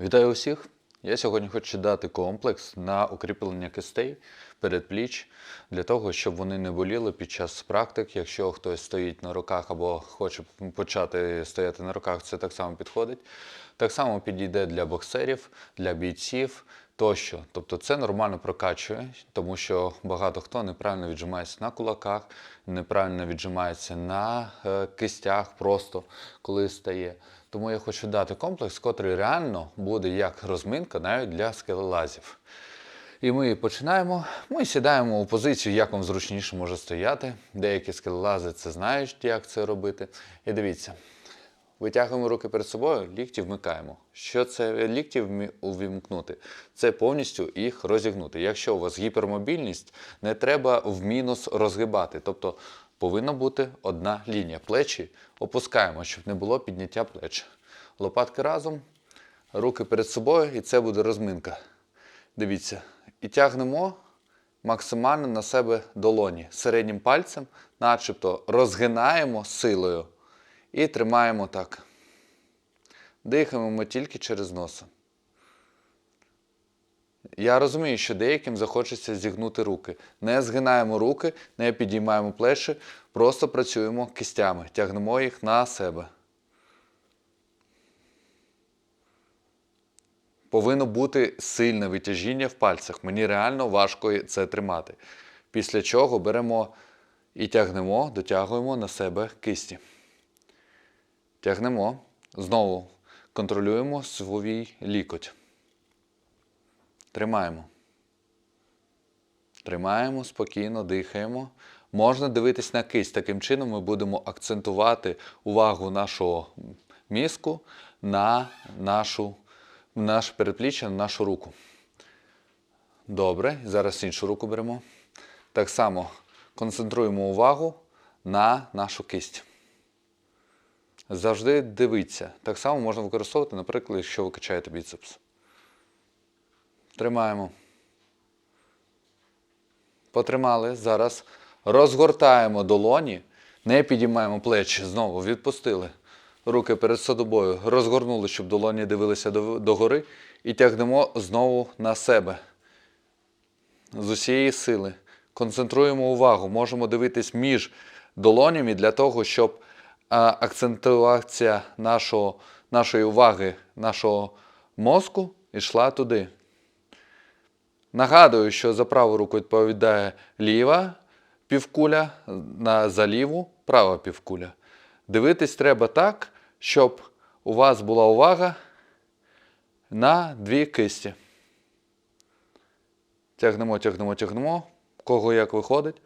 Вітаю усіх! Я сьогодні хочу дати комплекс на укріплення кистей передпліч для того, щоб вони не боліли під час практик. Якщо хтось стоїть на руках або хоче почати стояти на руках, це так само підходить. Так само підійде для боксерів, для бійців тощо. Тобто це нормально прокачує, тому що багато хто неправильно віджимається на кулаках, неправильно віджимається на е, кистях, просто коли стає. Тому я хочу дати комплекс, котрий реально буде як розминка навіть для скелелазів. І ми починаємо. Ми сідаємо у позицію, як вам зручніше може стояти. Деякі скелелази це знають, як це робити. І дивіться, витягуємо руки перед собою, лікті вмикаємо. Що це лікті увімкнути? Це повністю їх розігнути. Якщо у вас гіпермобільність, не треба в мінус розгибати. Тобто повинна бути одна лінія. Плечі опускаємо, щоб не було підняття плеч. Лопатки разом, руки перед собою, і це буде розминка. Дивіться, і тягнемо максимально на себе долоні середнім пальцем, начебто розгинаємо силою і тримаємо так. Дихаємо ми тільки через носа. Я розумію, що деяким захочеться зігнути руки. Не згинаємо руки, не підіймаємо плечі, просто працюємо кистями, тягнемо їх на себе. Повинно бути сильне витяжіння в пальцях. Мені реально важко це тримати. Після чого беремо і тягнемо, дотягуємо на себе кисті. Тягнемо. Знову контролюємо свій лікоть. Тримаємо. Тримаємо, спокійно, дихаємо. Можна дивитись на кисть. Таким чином ми будемо акцентувати увагу нашого мізку на нашу, наше передпліччя, на нашу руку. Добре, зараз іншу руку беремо. Так само концентруємо увагу на нашу кисть. Завжди дивіться. Так само можна використовувати, наприклад, якщо ви качаєте біцепс. Тримаємо. Потримали. Зараз розгортаємо долоні, не підіймаємо плечі. Знову відпустили. Руки перед собою розгорнули, щоб долоні дивилися догори. І тягнемо знову на себе. З усієї сили. Концентруємо увагу. Можемо дивитись між долонями для того, щоб а, акцентувація нашого, нашої уваги, нашого мозку йшла туди. Нагадую, що за праву руку відповідає ліва півкуля, на, за ліву права півкуля. Дивитись треба так, щоб у вас була увага на дві кисті. Тягнемо, тягнемо, тягнемо. Кого як виходить,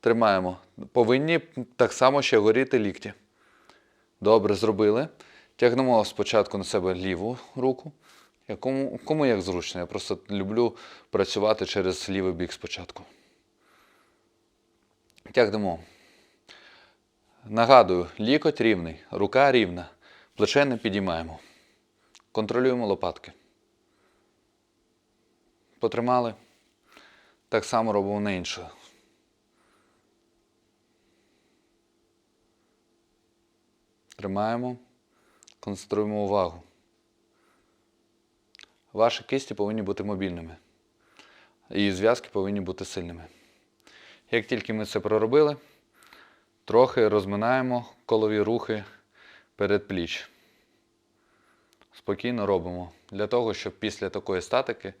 тримаємо. Повинні так само ще горіти лікті. Добре, зробили. Тягнемо спочатку на себе ліву руку. Кому, кому як зручно. Я просто люблю працювати через лівий бік спочатку. Тягнемо. Нагадую, лікоть рівний, рука рівна. Плече не підіймаємо. Контролюємо лопатки. Потримали. Так само робимо на іншу. Тримаємо. Концентруємо увагу. Ваші кисті повинні бути мобільними. І зв'язки повинні бути сильними. Як тільки ми це проробили, трохи розминаємо колові рухи перед пліч. Спокійно робимо для того, щоб після такої статики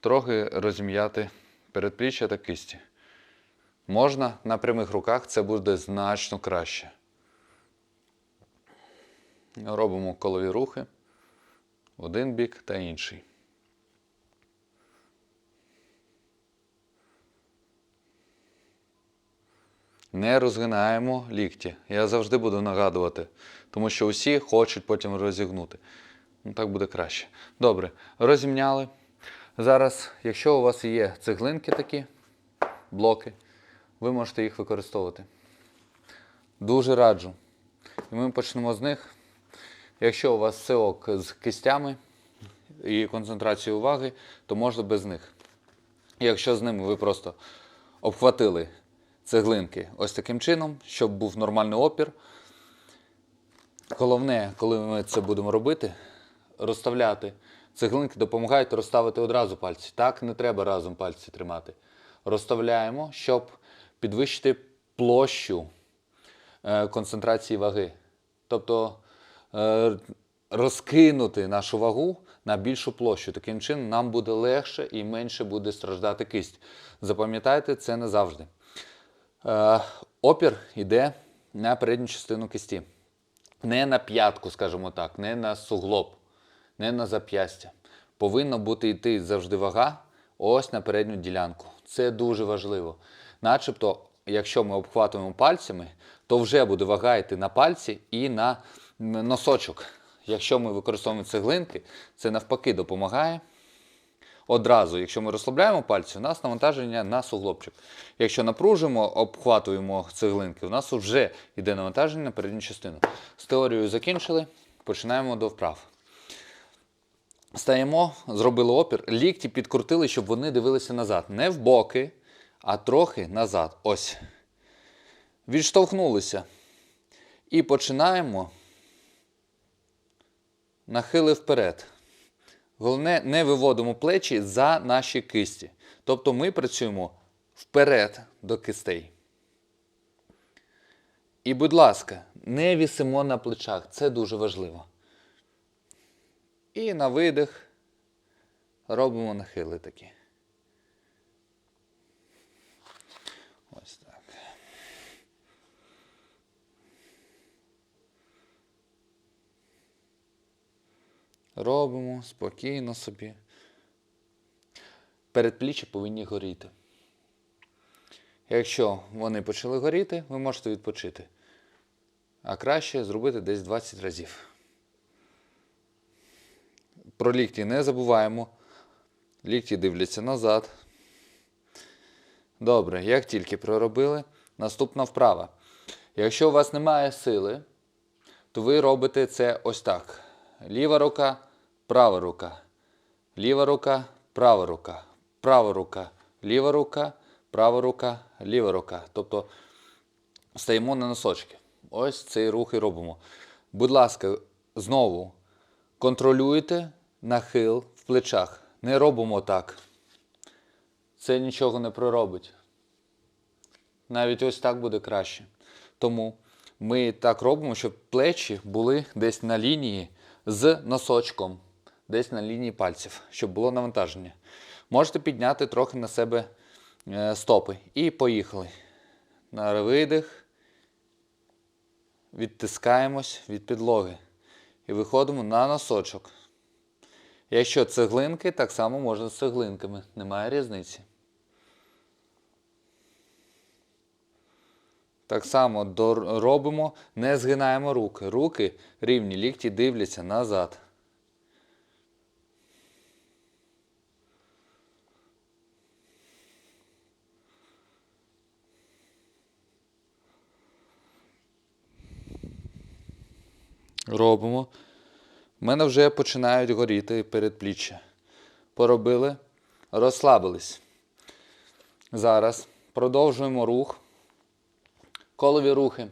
трохи розім'яти передпліччя та кисті. Можна на прямих руках, це буде значно краще. Робимо колові рухи один бік та інший. Не розгинаємо лікті. Я завжди буду нагадувати, тому що усі хочуть потім розігнути. Ну, так буде краще. Добре, розімняли. Зараз, якщо у вас є цеглинки такі, блоки, ви можете їх використовувати. Дуже раджу. І ми почнемо з них. Якщо у вас все ок з кистями і концентрацією уваги, то можна без них. Якщо з ними ви просто обхватили цеглинки ось таким чином, щоб був нормальний опір. Головне, коли ми це будемо робити, розставляти. Цеглинки допомагають розставити одразу пальці. Так не треба разом пальці тримати. Розставляємо, щоб підвищити площу е, концентрації ваги. Тобто розкинути нашу вагу на більшу площу. Таким чином нам буде легше і менше буде страждати кисть. Запам'ятайте це назавжди. Е, опір йде на передню частину кисті. Не на п'ятку, скажімо так, не на суглоб, не на зап'ястя. Повинна бути йти завжди вага ось на передню ділянку. Це дуже важливо. Начебто, якщо ми обхватуємо пальцями, то вже буде вага йти на пальці і на носочок. Якщо ми використовуємо цеглинки, це навпаки допомагає одразу, якщо ми розслабляємо пальці, у нас навантаження на суглобчик. Якщо напружимо, обхватуємо цеглинки, у нас вже йде навантаження на передню частину. З теорією закінчили, починаємо до вправ. Стаємо, зробили опір, лікті підкрутили, щоб вони дивилися назад. Не в боки, а трохи назад. Ось. Відштовхнулися. І починаємо нахили вперед. Головне, не виводимо плечі за наші кисті. Тобто ми працюємо вперед до кистей. І, будь ласка, не вісимо на плечах. Це дуже важливо. І на видих робимо нахили такі. Робимо спокійно собі. Передпліччя повинні горіти. Якщо вони почали горіти, ви можете відпочити. А краще зробити десь 20 разів. Про лікті не забуваємо. Лікті дивляться назад. Добре, як тільки проробили, наступна вправа. Якщо у вас немає сили, то ви робите це ось так. Ліва рука, права рука. Ліва рука, права рука. Права рука, ліва рука, права рука, ліва рука. Тобто стаємо на носочки. Ось цей рух і робимо. Будь ласка, знову контролюйте нахил в плечах. Не робимо так. Це нічого не проробить. Навіть ось так буде краще. Тому ми так робимо, щоб плечі були десь на лінії з носочком, десь на лінії пальців, щоб було навантаження. Можете підняти трохи на себе е, стопи. І поїхали. На видих. Відтискаємось від підлоги. І виходимо на носочок. Якщо цеглинки, так само можна з цеглинками. Немає різниці. Так само робимо, не згинаємо руки. Руки рівні, лікті дивляться назад. Робимо. У мене вже починають горіти передпліччя. Поробили, розслабились. Зараз продовжуємо рух. Колові рухи.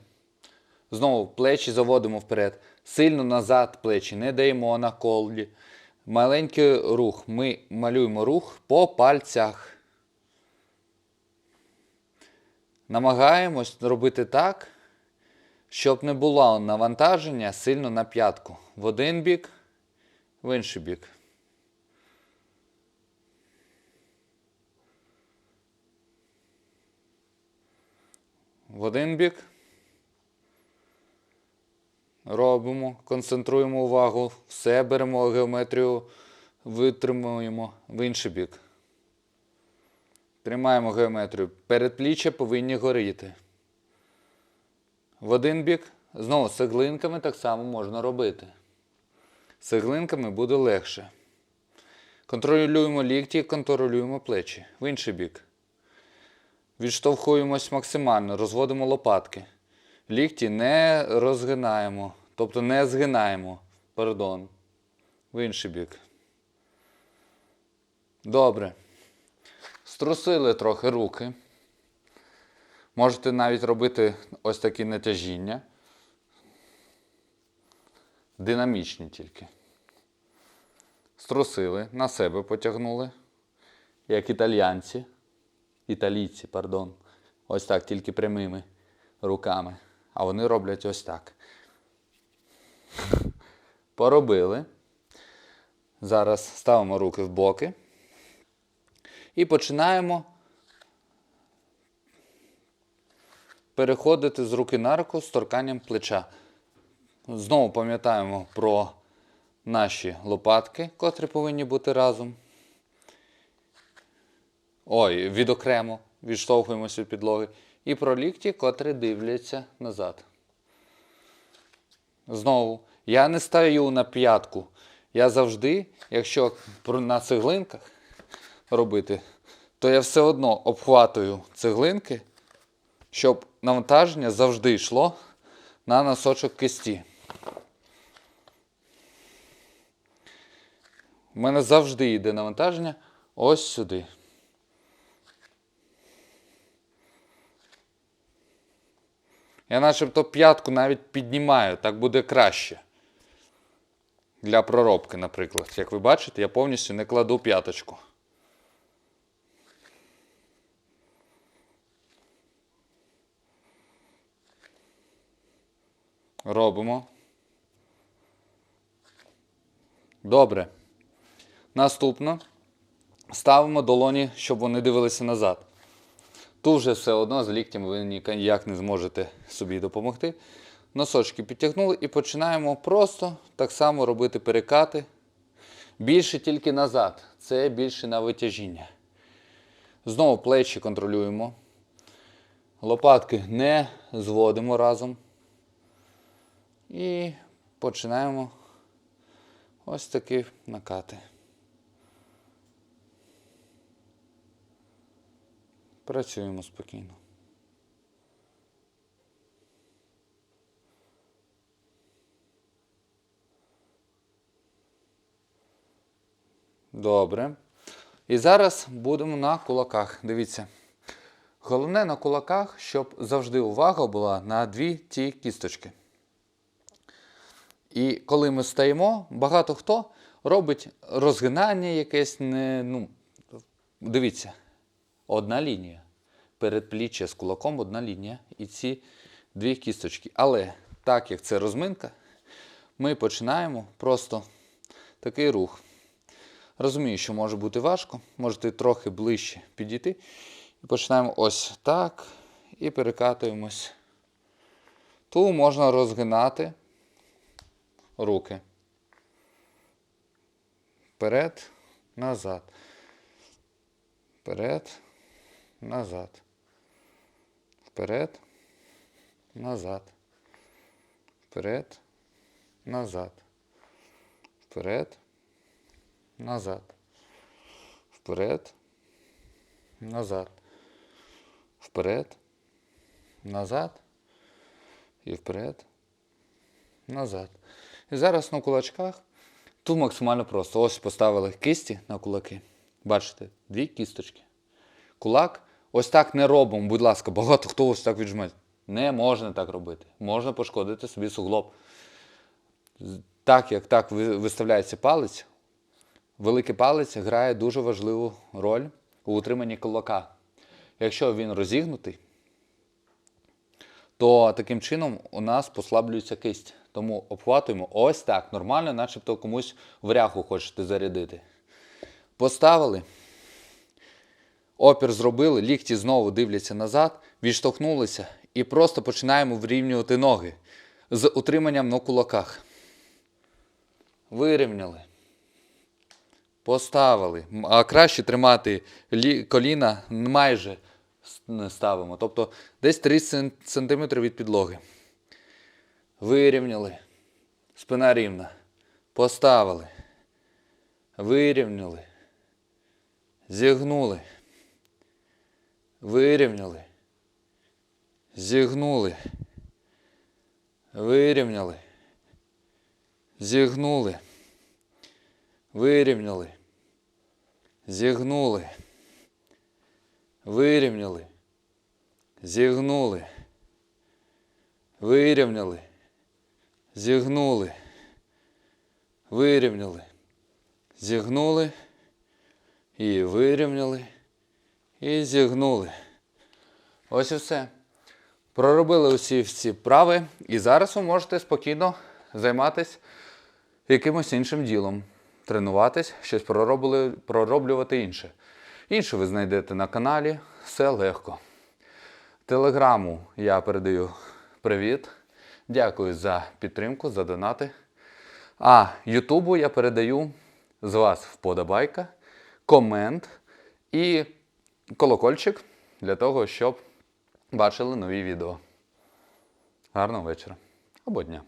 Знову плечі заводимо вперед. Сильно назад плечі не даємо на колі. Маленький рух. Ми малюємо рух по пальцях. Намагаємось робити так, щоб не було навантаження сильно на п'ятку. В один бік, в інший бік. В один бік. Робимо, концентруємо увагу, все беремо геометрію, витримуємо в інший бік. Тримаємо геометрію. Передпліччя повинні горіти. В один бік, знову з цеглинками так само можна робити. З цеглинками буде легше. Контролюємо лікті, контролюємо плечі. В інший бік. Відштовхуємось максимально, розводимо лопатки. Лікті не розгинаємо, тобто не згинаємо. Пардон. В інший бік. Добре. Струсили трохи руки. Можете навіть робити ось такі натяжіння. Динамічні тільки. струсили, на себе потягнули, як італійці. Італійці, пардон. Ось так, тільки прямими руками. А вони роблять ось так. Поробили. Зараз ставимо руки в боки. І починаємо переходити з руки на руку з торканням плеча. Знову пам'ятаємо про наші лопатки, котрі повинні бути разом. Ой, відокремо відштовхуємося від підлоги. І про лікті, котрі дивляться назад. Знову, я не стаю на п'ятку. Я завжди, якщо на цеглинках робити, то я все одно обхватую цеглинки, щоб навантаження завжди йшло на носочок кисті. У мене завжди йде навантаження ось сюди. Я начебто п'ятку навіть піднімаю, так буде краще. Для проробки, наприклад. Як ви бачите, я повністю не кладу п'яточку. Робимо. Добре. Наступно ставимо долоні, щоб вони дивилися назад. Тут вже все одно з ліктем ви ніяк не зможете собі допомогти. Носочки підтягнули і починаємо просто так само робити перекати. Більше тільки назад. Це більше на витяжіння. Знову плечі контролюємо. Лопатки не зводимо разом. І починаємо ось такі накати. Працюємо спокійно. Добре. І зараз будемо на кулаках. Дивіться. Головне на кулаках, щоб завжди увага була на дві ті кісточки. І коли ми стаємо, багато хто робить розгинання якесь не. Ну, дивіться, одна лінія. Передпліччя з кулаком одна лінія. І ці дві кісточки. Але так як це розминка, ми починаємо просто такий рух. Розумію, що може бути важко, можете трохи ближче підійти. І починаємо ось так. І перекатуємось. Ту можна розгинати руки. Вперед, назад. Вперед, назад. Вперед, назад. Вперед, назад. Вперед, назад. Вперед, назад. Вперед, назад. І вперед, назад. І зараз на кулачках. Тут максимально просто. Ось поставили кисті на кулаки. Бачите, дві кісточки. Кулак. Ось так не робимо, будь ласка, багато хто ось так віджме. Не можна так робити. Можна пошкодити собі суглоб. Так як так виставляється палець, великий палець грає дуже важливу роль у утриманні кулака. Якщо він розігнутий, то таким чином у нас послаблюється кисть. Тому обхватуємо ось так, нормально, начебто комусь в ряху хочете зарядити. Поставили. Опір зробили, лікті знову дивляться назад, відштовхнулися і просто починаємо врівнювати ноги з утриманням на кулаках. Вирівняли. Поставили. А краще тримати лі- коліна майже ставимо. Тобто десь 3 см від підлоги. Вирівняли. Спина рівна. Поставили. Вирівняли. Зігнули. Вирівняли. Зігнули. Вирівняли. Зігнули. Вирівняли. Зігнули. Вирівняли. Зігнули. Вирівняли. Зігнули. Вирівняли. зігнули, і вирівняли, і зігнули. Ось і все. Проробили усі всі вправи, і зараз ви можете спокійно займатися якимось іншим ділом. Тренуватись, щось пророблювати інше. Інше ви знайдете на каналі, все легко. Телеграму я передаю привіт. Дякую за підтримку, за донати. А Ютубу я передаю з вас вподобайка, комент і колокольчик для того, щоб бачили нові відео. Гарного вечора або дня.